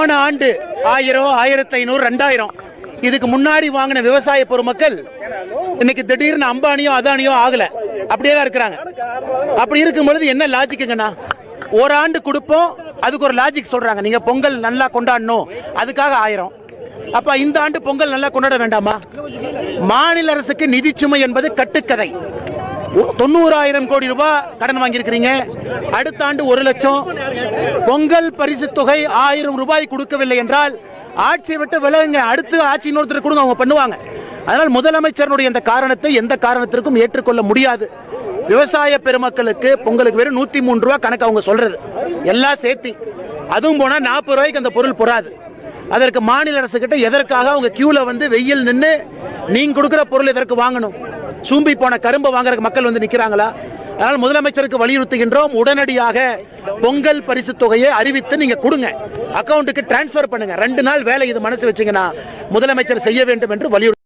போன ஆண்டு ஆயிரம் ஆயிரத்தி ஐநூறு ரெண்டாயிரம். இதுக்கு முன்னாடி வாங்கின விவசாய பொதுமக்கள் இன்னைக்கு திடீர்னு அம்பானியோ அதானியோ ஆகல. அப்படியே தான் இருக்கிறாங்க. அப்படி இருக்கும் பொழுது என்ன லாஜிக்குங்கண்ணா ஒரு ஆண்டு கொடுப்போம் அதுக்கு ஒரு லாஜிக் சொல்றாங்க. நீங்க பொங்கல் நல்லா கொண்டாடணும். அதுக்காக ஆயிரம். அப்ப இந்த ஆண்டு பொங்கல் நல்லா கொண்டாட வேண்டாமா? மாநில அரசுக்கு நிதி சுமை என்பது கட்டுக்கதை. தொண்ணூறாயிரம் கோடி ரூபாய் கடன் வாங்கியிருக்கிறீங்க. அடுத்த ஆண்டு ஒரு லட்சம். பொங்கல் பரிசு தொகை ஆயிரம் ரூபாய் கொடுக்கவில்லை என்றால் ஆட்சியை விட்டு விலகுங்க. அடுத்து ஆட்சி இன்னொருத்தர் கொடுங்க அவங்க பண்ணுவாங்க. அதனால் முதலமைச்சருடைய இந்த காரணத்தை எந்த காரணத்திற்கும் ஏற்றுக்கொள்ள முடியாது. விவசாய பெருமக்களுக்கு பொங்கலுக்கு வெறும் நூற்றி மூணு ரூபா கணக்கு அவங்க சொல்றது. எல்லாம் சேர்த்தி. அதுவும் போனால் நாற்பது ரூபாய்க்கு அந்த பொருள் பொறாது. அதற்கு மாநில அரசு கிட்ட எதற்காக அவங்க கியூல வந்து வெயில் நின்று நீங்க கொடுக்குற பொருள் எதற்கு வாங்கணும்? சூம்பி போன கரும்பை வாங்குறதுக்கு மக்கள் வந்து நிக்கிறாங்களா? அதனால் முதலமைச்சருக்கு வலியுறுத்துகின்றோம். உடனடியாக பொங்கல் பரிசு தொகையை அறிவித்து நீங்க கொடுங்க. அக்கௌண்ட்டுக்கு டிரான்ஸ்ஃபர் பண்ணுங்க. ரெண்டு நாள் வேலை இது மனசு வச்சீங்கன்னா முதலமைச்சர் செய்ய வேண்டும் என்று வலியுறுத்தி